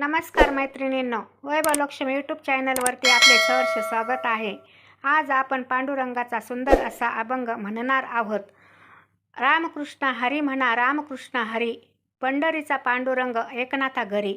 नमस्कार मैत्रिणींनो वैभवलक्ष्मी यूट्यूब चॅनलवरती आपले सहर्ष स्वागत आहे. आज आपण पांडुरंगाचा सुंदर असा अभंग म्हणणार आहोत. रामकृष्ण हरी म्हणा रामकृष्ण हरी पंढरीचा पांडुरंग एकनाथा घरी.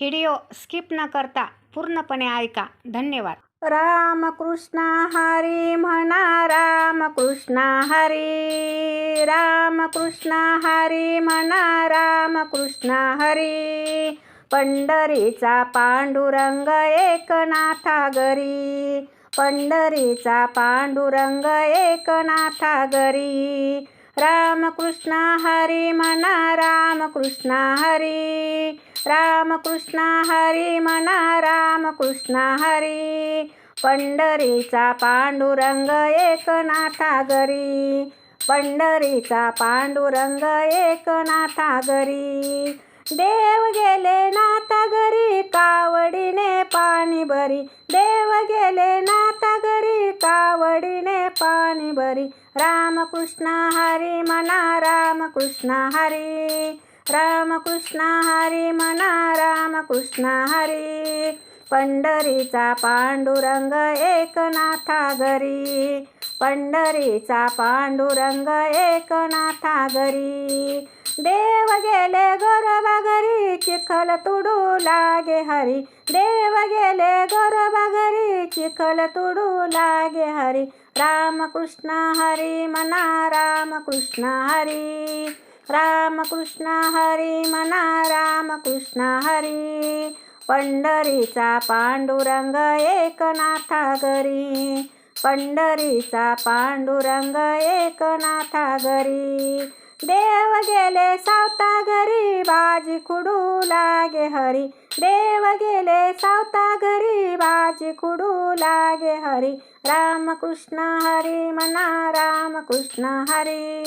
व्हिडिओ स्किप न करता पूर्णपणे ऐका. धन्यवाद. रामकृष्ण हरी म्हणा रामकृष्ण हरी रामकृष्ण हरी म्हणा रामकृष्ण हरी. पंढरीचा पांडुरंग एकनाथा घरी. पंढरीचा पांडुरंग एकनाथा घरी. रामकृष्ण हरी म्हणा रामकृष्ण हरी. रामकृष्ण हरी म्हणा रामकृष्ण हरी. पंढरीचा पांडुरंग एकनाथा घरी. पंढरीचा पांडुरंग एकनाथा घरी. देव गेले नाथा घरी कावडीने पाणी भरी. देव गेले नाथा घरी कावडीने पाणी भरी. रामकृष्ण हरी म्हणा रामकृष्ण हरी. रामकृष्ण हरी म्हणा रामकृष्ण हरी. पंढरीचा पांडुरंग एकनाथा घरी. पंढरीचा पांडुरंग एकनाथा घरी. देव गेले गोरबा घरी चिखल तुडू लागे हरी. देव गेले गोरबा घरी चिखल तुडू लागे हरी. रामकृष्ण हरी मना रामकृष्ण हरी. रामकृष्ण हरी मना रामकृष्ण हरी. पंढरीचा पांडुरंग एकनाथा घरी. पंढरीचा पांडुरंग एकनाथा घरी. देव गेले सावता घरी बाजी खुडू लागे हरी. देव गेले सावता घरी बाजी खुडू लागे हरी. रामकृष्ण हरी मना रामकृष्ण हरी.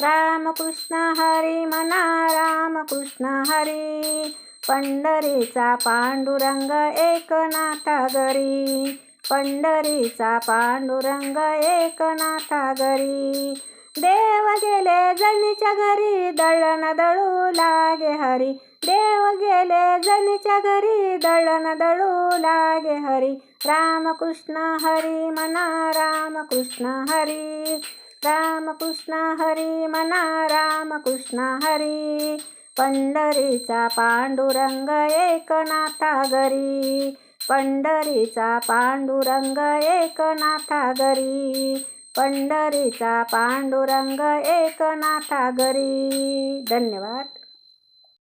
रामकृष्ण हरी मना रामकृष्ण हरी. पंढरीचा पांडुरंग एकनाथा घरी. पंढरीचा पांडुरंग एकनाथा घरी. देव गेले जणीच्या घरी दळण दळू लागे हरी. देव गेले जणीच्या घरी दळण दळू लागे हरी. रामकृष्ण हरी मना रामकृष्ण हरी. रामकृष्ण हरी मना रामकृष्ण हरी. पंढरीचा पांडुरंग एकनाथा घरी. पंढरीचा पांडुरंग एकनाथा घरी. पंढरीचा पांडुरंग एकनाथा घरी. धन्यवाद.